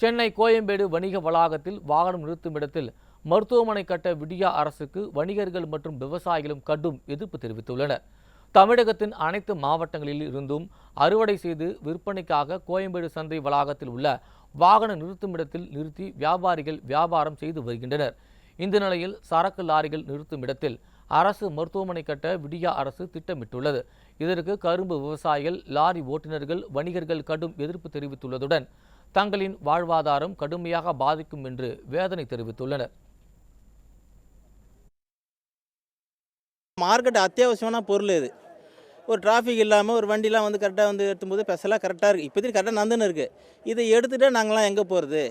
சென்னை கோயம்பேடு வணிக வளாகத்தில் வாகனம் நிறுத்தும் இடத்தில் மருத்துவமனை கட்ட விடியா அரசுக்கு வணிகர்கள் மற்றும் விவசாயிகளும் கடும் எதிர்ப்பு தெரிவித்துள்ளனர். தமிழகத்தின் அனைத்து மாவட்டங்களில் இருந்தும் அறுவடை செய்து விற்பனைக்காக கோயம்பேடு சந்தை வளாகத்தில் உள்ள வாகன நிறுத்தும் இடத்தில் நிறுத்தி வியாபாரிகள் வியாபாரம் செய்து வருகின்றனர். இந்த நிலையில் சரக்கு லாரிகள் நிறுத்தும் இடத்தில் அரசு மருத்துவமனை கட்ட விடியா அரசு திட்டமிட்டுள்ளது. இதற்கு கரும்பு விவசாயிகள் லாரி ஓட்டுநர்கள் வணிகர்கள் கடும் எதிர்ப்பு தெரிவித்துள்ளதுடன் தங்களின் வாழ்வாதாரம் கடுமையாக பாதிக்கும் என்று வேதனை தெரிவித்துள்ளனர். மார்க்கெட் அத்தியாவசியமான பொருள் இது. ஒரு டிராஃபிக் இல்லாமல் ஒரு வண்டிலாம் வந்து கரெக்டாக வந்து எடுத்தும்போது பெசலாக கரெக்டாக இருக்குது இப்போதைக்கு கரெக்டாக நந்துன்னு இருக்குது இதை எடுத்துகிட்டு நாங்களாம் எங்கே போகிறது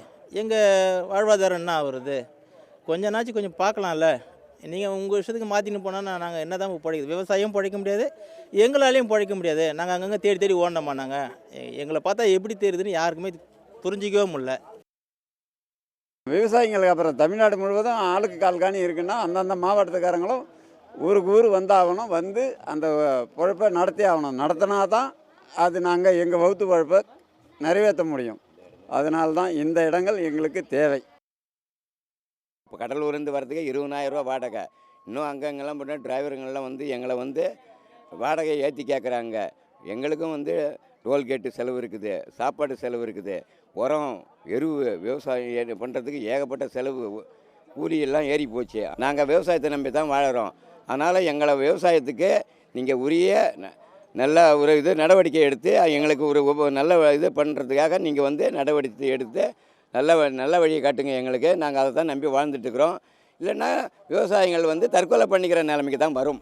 எங்கள் வாழ்வாதாரம் என்ன ஆகுறது? கொஞ்ச கொஞ்சம் பார்க்கலாம்ல. நீங்கள் உங்கள் விஷயத்துக்கு மாற்றின்னு போனால் நாங்கள் என்ன தான் பிழைக்குது விவசாயம் பிழைக்க முடியாது. எங்களாலையும் பிழைக்க முடியாது. நாங்கள் அங்கங்கே தேடி தேடி ஓடணுமா நாங்கள் எங்களை பார்த்தா எப்படி தெரியுதுன்னு யாருக்குமே புரிஞ்சிக்கவே முடியல. விவசாயிங்களுக்கு அப்புறம் தமிழ்நாடு முழுவதும் ஆளுக்கு கால்காணி இருக்குன்னா அந்தந்த மாவட்டத்துக்காரங்களும் ஊருக்கு ஊர் வந்தாகணும் வந்து அந்த பொழப்பை நடத்தி ஆகணும். நடத்தினா தான் அது நாங்கள் எங்கள் வகுத்து பொழப்பை நிறைவேற்ற முடியும். அதனால தான் இந்த இடங்கள் எங்களுக்கு தேவை. இப்போ கடலூர்லேருந்து வரதுக்கு இருபதாயிரரூவா வாடகை. இன்னும் அங்கங்கெல்லாம் போனால் டிரைவருங்கெல்லாம் வந்து எங்களை வந்து வாடகை ஏற்றி கேட்குறாங்க. எங்களுக்கும் வந்து டோல்கேட்டு செலவு இருக்குது சாப்பாடு செலவு இருக்குது உரம் எருவு விவசாயம் பண்ணுறதுக்கு ஏகப்பட்ட செலவு கூலியெல்லாம் ஏறி போச்சு. நாங்கள் விவசாயத்தை நம்பி தான் வாழறோம். அதனால் எங்களை விவசாயத்துக்கு நீங்கள் உரிய ந- நல்ல ஒரு இது நடவடிக்கை எடுத்து எங்களுக்கு ஒரு உப- நல்ல இது பண்ணுறதுக்காக நீங்கள் வந்து நடவடிக்கை எடுத்து நல்ல வ- நல்ல வழியை காட்டுங்க எங்களுக்கு. நாங்கள் அதை தான் நம்பி வாழ்ந்துட்டுருக்குறோம் இல்லைன்னா விவசாயிகள் வந்து தற்கொலை பண்ணிக்கிற நிலைமைக்கு தான் வரும்.